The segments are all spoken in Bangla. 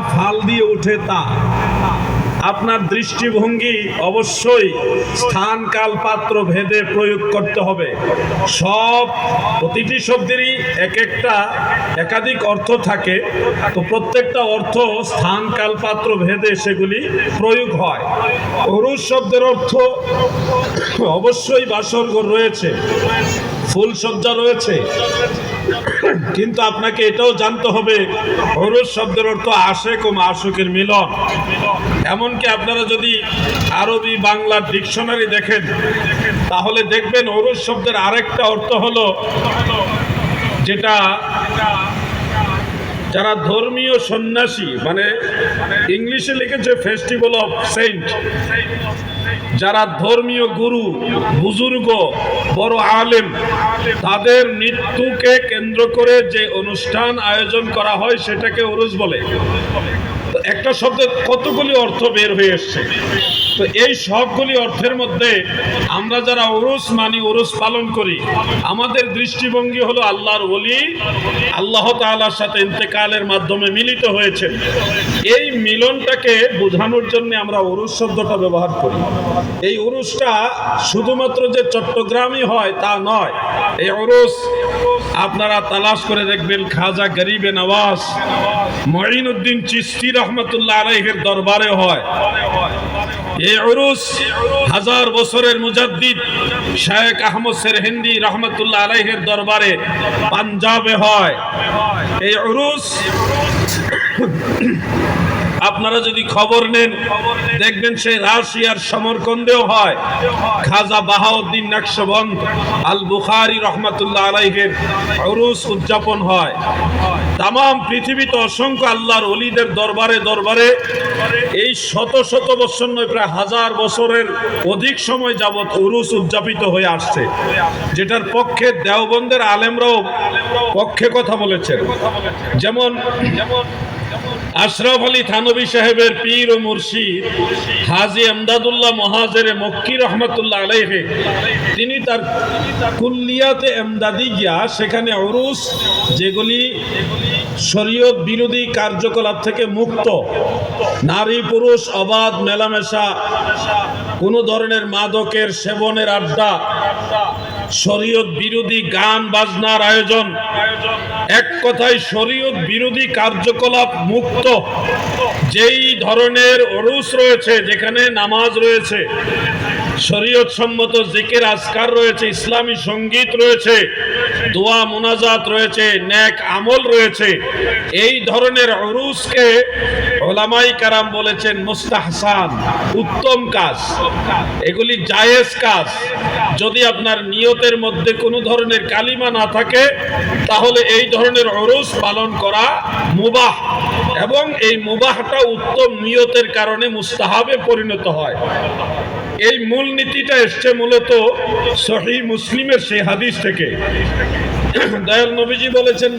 ফাল দিয়ে ওঠে তা। আপনার দৃষ্টিভঙ্গি অবশ্যই স্থান কাল পাত্র ভেদে প্রয়োগ করতে হবে। সব প্রতিটি শব্দেরই এক একটা একাধিক অর্থ থাকে। তো প্রত্যেকটা অর্থ স্থান কাল পাত্র ভেদে সেগুলি প্রয়োগ হয়। অরুষ শব্দের অর্থ অবশ্যই বাসরঘর রয়েছে। ফুলসজ্জা রয়েছে। কিন্তু আপনাকে এটাও জানতে হবে হরুজ শব্দের অর্থ আশেক ও মাসুকের মিলন। এমনকি আপনারা যদি আরবি, বাংলা ডিকশনারি দেখেন, তাহলে দেখবেন হরুজ শব্দের আরেকটা অর্থ হলো যেটা যারা ধর্মীয় সন্ন্যাসী মানে ইংলিশে লিখেছে ফেস্টিভ্যাল অফ সেন্ট যারা ধর্মীয় গুরু, বুজুর্গ, বড় আলেম, তাদের মৃত্যুকে কেন্দ্র করে যে অনুষ্ঠান আয়োজন করা হয় সেটাকে উরুস বলে। একটা শব্দের কতগুলি অর্থ বের হয়ে এসছে? তো এই সবগুলি অর্থের মধ্যে আমরা যারা ওরস মানি, ওরস পালন করি, আমাদের দৃষ্টিভঙ্গি হলো আল্লাহর ওলি, আল্লাহ তাআলার সাথে ইন্তেকালের মাধ্যমে মিলিত হয়েছে এই মিলনটাকে বোঝানোর জন্য আমরা ওরুস শব্দটা ব্যবহার করি। এই ওরুসটা শুধুমাত্র যে চট্টগ্রামই হয় তা নয়, এই ওরুস আপনারা তালাশ করে দেখবেন, খাজা গরিবে নওয়াজ, মঈনুদ্দিন চিস্তি রহমতুল্লাহ আলাইহের দরবারে হয়। এই উরুস হাজার বছরের মুজাদ্দিদ শেখ আহমদ সের হিন্দি রহমতুল্লাহ আলহের দরবারে পাঞ্জাবে হয়। এই উরুস আপনারা যদি খবর নেন, দেখবেন সে রাশিয়ার সমরকন্দেও হয়। খাজা বাহাউদ্দিন নকশবন্দ আল বুখারি রহমাতুল্লাহ আলাইহের উরুস উদযাপন হয়। তাম পৃথিবীতে অসংখ্য আল্লাহর অলিদের দরবারে দরবারে এই শত শত বছর নয়, প্রায় হাজার বছরের অধিক সময় যাবৎ উরুস উদযাপিত হয়ে আসছে। যেটার পক্ষে দেওবন্দের আলেমরাও পক্ষে কথা বলেছেন। যেমন যেমন আশরাফ আলী থানবী সাহেবের পীর ও মুর্শিদ, হাজি আমদাদুল্লাহ মহাজের মক্কি রহমতুল্লাহ আলাইহে, তিনি তার কুল্লিয়াতে এমদাদি গিয়া সেখানে অরুস, যেগুলি শরীয়ত বিরোধী কার্যকলাপ থেকে মুক্ত। নারী, পুরুষ, অবাধ, মেলামেশা কোনো ধরনের মাদকের সেবনের আড্ডা, শরীয়ত বিরোধী গান, বাজনার আয়োজন। এক কথায় শরীয়ত বিরোধী কার্যকলাপ মুক্ত। যেই ধরনের অরুস রয়েছে, যেখানে নামাজ রয়েছে শরীয়ত সম্মত জিকির আজকার রয়েছে, ইসলামী সংগীত রয়েছে, দোয়া মোনাজাত রয়েছে ন্যাক আমল রয়েছে। এই ধরনের অরুসকে ওলামাই কারাম বলেছেন মুস্তাহসান, উত্তম কাজ। এগুলি জায়েজ কাজ। যদি আপনার নিয়তের মধ্যে কোনো ধরনের কালিমা না থাকে, তাহলে এই ধরনের অরুস পালন করা মুবাহ। এবং এই মুবাহটা উত্তম নিয়তের কারণে মুস্তাহাবে পরিণত হয়। এই মূল নীতিটা এসছে মূলত সহি মুসলিমের সেই হাদিস থেকে। দয়াল নবীজি বলেছেন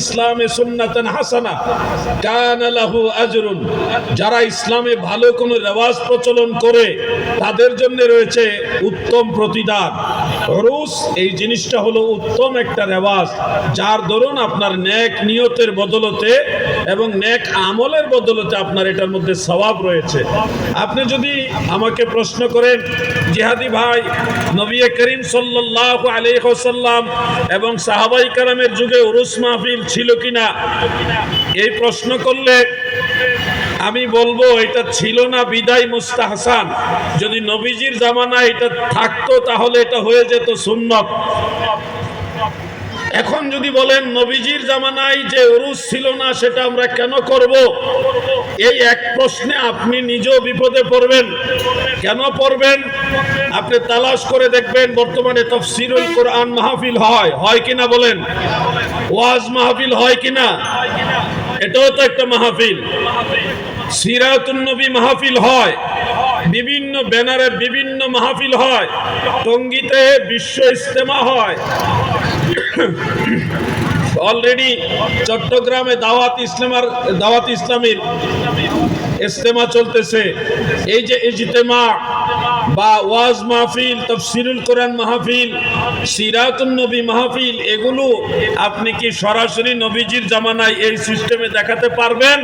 ইসলামে সুন্নাতান হাসানা, কানা আজরুন। যারা ইসলামে ভালো কোনো রেওয়াজ প্রচলন করে, তাদের জন্য রয়েছে উত্তম প্রতিদান। রুস, এই জিনিসটা হলো উত্তম একটা রেওয়াজ, যার দরুন আপনার ন্যাক নিয়তের বদলতে এবং ন্যাক আমলের বদলতে আপনার এটার মধ্যে সওয়াব রয়েছে। আপনি যদি আমাকে প্রশ্ন করেন, জিহাদি ভাই, নবী করিম সাল্লাল্লাহু আলাইহি ওয়াসাল্লাম এবং সাহাবাই কারামের যুগে উরুস মাহফিল ছিল কিনা? এই প্রশ্ন করলে আমি বলব, এটা ছিল না, বিদায় মুস্তাহসান। যদি নবীজির জামানায় এটা থাকতো, তাহলে এটা হয়ে যেত সুন্নত। এখন যদি বলেন, নবীজির জামানায় যে উরুস ছিল না, সেটা আমরা কেন করব? এই এক প্রশ্নে আপনি নিজেও বিপদে পড়বেন। কেন পড়বেন? আপনি তালাশ করে দেখবেন, বর্তমানে তফসিরুল কোরআন মাহফিল হয়। হয় কিনা বলেন? ওয়াজ মাহফিল হয় কিনা? এটাও তো একটা মাহফিল। সিরাতুন নবী মাহফিল হয়। বিভিন্ন ব্যানারে বিভিন্ন মাহফিল হয়। টঙ্গিতে বিশ্ব ইস্তেমা হয়। অলরেডি চট্টগ্রামে দাওয়াত ইসলামার দাওয়াত ইসলামীর ইস্তেমা চলতেছে। এই যে ইজতেমা বা ওয়াজ মাহফিল, তফসিরুল কোরআন মাহফিল, সিরাতুন নবী মাহফিল, এগুলো আপনি কি সরাসরি নবীজির জামানায় এই সিস্টেমে দেখাতে পারবেন?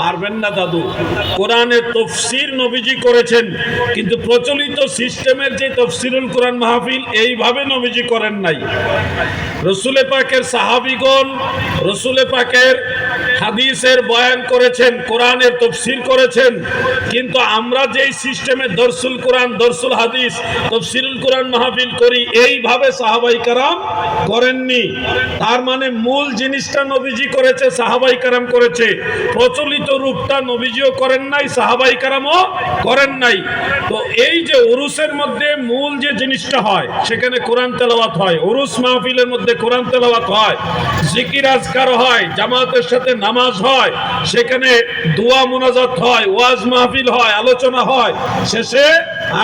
পারবেন না দাদু। কোরআনের তফসির নবীজি করেছেন, কিন্তু প্রচলিত সিস্টেমের যে তফসিরুল কোরআন মাহফিল, এইভাবে নবীজি করেন নাই। রসুলে পাকের সাহাবিগণ, রসুলে পাকের হাদিসের বয়ান করেছেন, কোরআনের তফসির করেছেন, কিন্তু আমরা যেই সিস্টেমে দর্সুল কোরআন দর্সুল হাদিস, তফসিরুল কোরআন মাহফিল করি, এইভাবে সাহাবাই কারাম করেননি। তার মানে মূল জিনিসটা নবীজি করেছে, সাহাবাই কারাম করেছে। প্রচলিত রূপটা নবীজিও করেন নাই, সাহাবাই কারামও করেন নাই। তো এই যে উরুসের মধ্যে মূল যে জিনিসটা হয়, সেখানে কোরআন তেলাওয়াত হয়। উরুস মাহফিলের মধ্যে কোরআন তেলাওয়াত হয়। জিকির আজকার হয়, জামাতের সাথে নামাজ হয়, সেখানে দোয়া মোনাজাত হয়, ওয়াজ মাহফিল হয়, আলোচনা হয়। শেষে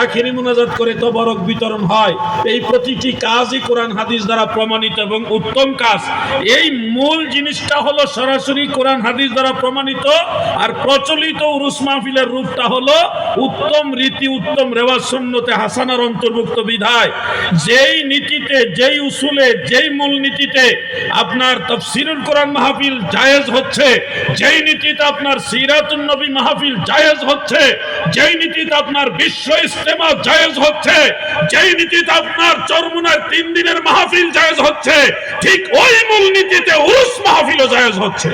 আখিরি মোনাজাত করে তবরক বিতরণ হয়। এই প্রতিটি কাজই কোরআন, হাদিস দ্বারা প্রমাণিত এবং উত্তম কাজ। এই মূল জিনিসটা হলো সরাসরি কোরআন, হাদিস দ্বারা প্রমাণিত আর প্রচলিত উরুস মাহফিলের রূপটা হলো উত্তম রীতি, উত্তম রেওয়াজ সুন্নতে হাসানার অন্তর্ভুক্ত বিধায়। যেই নীতিতে, যেই উসুলে, যেই মূল নীতিতে আপনার তফসিরুল কোরআন মাহফিল জায়েজ হচ্ছে, যেই নীতিতে আপনার সিরাতুন নবী মাহফিল জায়েজ হচ্ছে, যেই নীতিতে আপনার বিশ্ব ইস্তেমা জায়েজ হচ্ছে। যেই নীতিতে আপনার চরমুনার তিন দিনের মাহফিল জায়েজ হচ্ছে, ঠিক ওই মূল নীতিতে উরুস মাহফিলও জায়েজ হচ্ছে।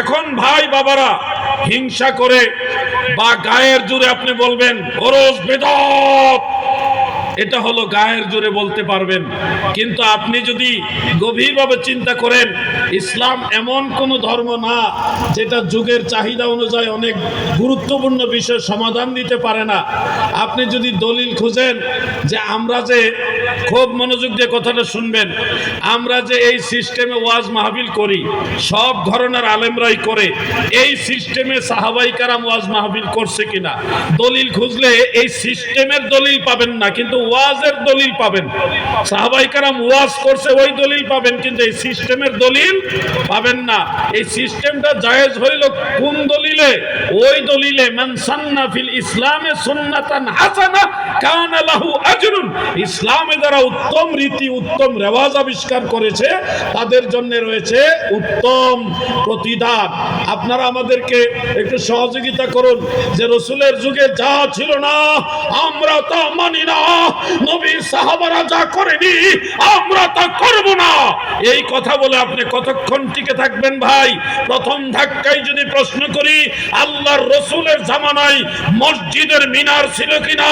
এখন ভাই বাবারা, হিংসা করে বা গায়ের জুড়ে আপনি বলবেন ওরস বেদত। এটা হলো গায়ের জোরে বলতে পারবেন। কিন্তু আপনি যদি গভীরভাবে চিন্তা করেন, ইসলাম এমন কোনো ধর্ম না যেটা যুগের চাহিদা অনুযায়ী অনেক গুরুত্বপূর্ণ বিষয় সমাধান দিতে পারে না। আপনি যদি দলিল খুঁজেন যে আমরা যে খুব মনোযোগ দিয়ে কথাটা শুনবেন, আমরা যে এই সিস্টেমে ওয়াজ মাহবিল করি, সব ধরনের আলেমরাই করে, এই সিস্টেমে সাহাবাই কারাম ওয়াজ মাহবিল করছে কিনা? দলিল খুঁজলে এই সিস্টেমের দলিল পাবেন না, কিন্তু ওয়াজের দলিল পাবেন। সাহাবাই কারাম ওয়াজ করছে, ওই দলিল পাবেন, কিন্তু এই সিস্টেমের দলিল পাবেন না। এই সিস্টেমটা জায়েজ হইল কোন দলিলে? ওই দলিলে, মান সান্না ফিল ইসলামে সুন্নাতান হাসানা কানা লাহু আজরুন। ইসলামে যারা উত্তম রীতি, উত্তম রেওয়াজ আবিষ্কার করেছে, তাদের জন্য রয়েছে উত্তম প্রতিদান। আপনারা আমাদেরকে একটু সহযোগিতা করুন যে রসুলের যুগে যা ছিল না, আমরা তা মানি না। নবীর সাহাবারা যা করেনি, আমরা তা করব না। এই কথা বলে আপনি কতক্ষণ টিকে থাকবেন ভাই? প্রথম ধাক্কায় যদি প্রশ্ন করি, আল্লাহর রসুলের জামানায় মসজিদের মিনার ছিল কিনা?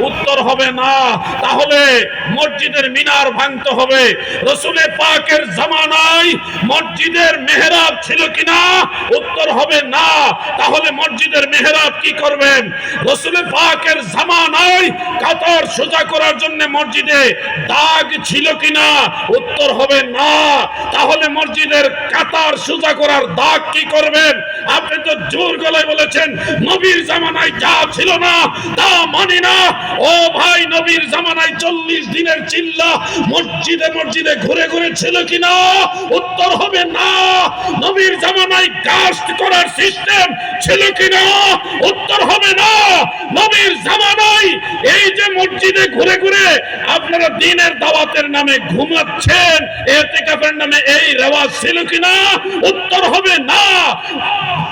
উত্তর হবে না। তাহলে মসজিদের মিনার ভাঙতে হবে। রসুলের পাকের জামানায় মসজিদের মেহরাব ছিল কিনা? উত্তর হবে না। তাহলে মসজিদের মেহরাব কি করবেন? রসুলের পাকের জামানায় কাতার সোজা করার জন্য মসজিদে দাগ ছিল কিনা? উত্তর হবে না। তাহলে মসজিদের কাতার সোজা করার দাগ কি করবেন? আপনি তো জোর গলায় বলেছেন, নবীর জামানায় যা ছিল না, তা মানি না। ও ভাই, নবীর জামানায় চল্লিশ দিনের চিল্লা, মসজিদে মসজিদে ঘুরে ঘুরে ছিল কিনা? উত্তর হবে না। নবীর জামানায় কাস্ট করার সিস্টেম ছিল কিনা? উত্তর হবে না। নবীর জামানায় এই যে মসজিদে ঘুরে ঘুরে আপনারা দিনের দাওয়াতের নামে ঘুমাচ্ছেন এতে এতেকাফের নামে এই রেওয়াজ ছিল কিনা? উত্তর হবে না।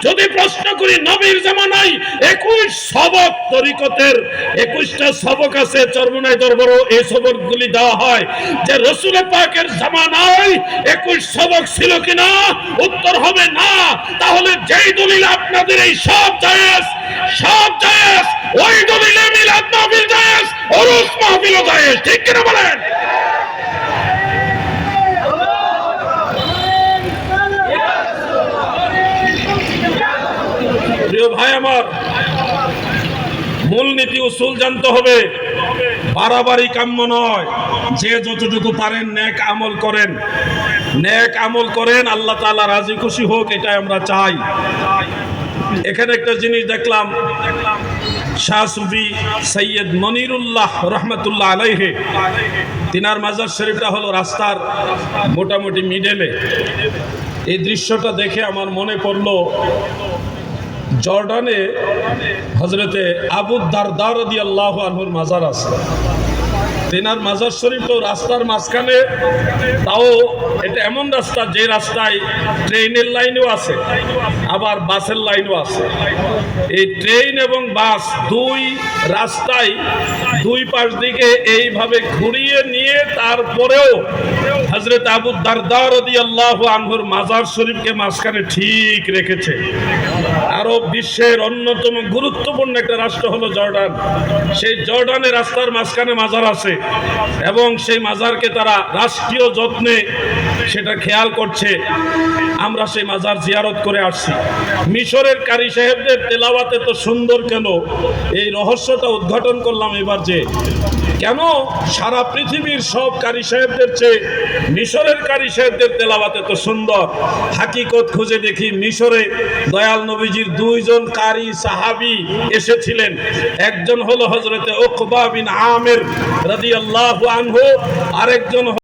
যদি প্রশ্ন করি, নবীর জামানায় একুশ সবক তরিকতের, একুশটা সবক আছে, চরমনাই দরবারও এই সবকগুলি দেওয়া হয়। যে রসুল পাকের জামানায় একুশ সবক ছিল কিনা? উত্তর হবে না। তাহলে যেই দলিল আপনাদের এই সব জায়েজ সব জায়েজ, ওই দলিলে মিলাদ মাহফিল জায়েজ ওরস মাহফিলও জায়েজ। ঠিক কিনা বলেন প্রিয় ভাই আমার মূলনীতি উসুল জানতে হবে। বাড়াবাড়ি কাম্য নয়। যে যতটুকু পারেন নেক আমল করেন। নেক আমল করেন, আল্লাহ তাআলা রাজি খুশি হোক, এটাই আমরা চাই। এখানে একটা জিনিস দেখলাম। শাহ সুফি সৈয়দ মনিরুল্লাহ রহমতুল্লাহ আলাইহে, তিনার মাজার শরীফটা হলো রাস্তার মোটামুটি মিডেলে এই দৃশ্যটা দেখে আমার মনে পড়ল জর্ডানে হজরতে আবু দারদি আল্লাহ আনহুর মাজার আছে। তেনার মাজার শরীফ তো রাস্তার মাঝখানে, তাও এটা এমন রাস্তা যে রাস্তায় ট্রেনের লাইনও আছে, আবার বাসের লাইনও আছে। এই ট্রেন এবং বাস দুই রাস্তায় দুই পাশ দিকে এইভাবে ঘুরিয়ে নিয়ে তারপরেও হজরত আবু দারদার আল্লাহ আনহুর মাজার শরীফকে মাঝখানে ঠিক রেখেছে। আরব বিশ্বের অন্যতম গুরুত্বপূর্ণ একটা রাষ্ট্র হলো জর্ডান। সেই জর্ডানের রাস্তার মাঝখানে মাজার আছে। এবং সেই মাজারকে তারা রাষ্ট্রীয় যত্নে সেটা খেয়াল করছে। আমরা সেই মাজার জিয়ারত করে আসছি। মিশরের কারি সাহেবদের তেলাওয়াতে তো সুন্দর কেন? এই রহস্যটা উদ্ঘাটন করলাম এবার যে কেন সারা পৃথিবীর সব কারি সাহেবদের চেয়ে মিশরের কারি সাহেবদের তেলাবাত এত সুন্দর? হাকিকত খুঁজে দেখি মিশরে দয়াল নবীজির দুইজন কারি সাহাবি এসেছিলেন। একজন হলো হজরতে ওকবা বিন আমের রাজি আল্লাহ আনহু, আরেকজন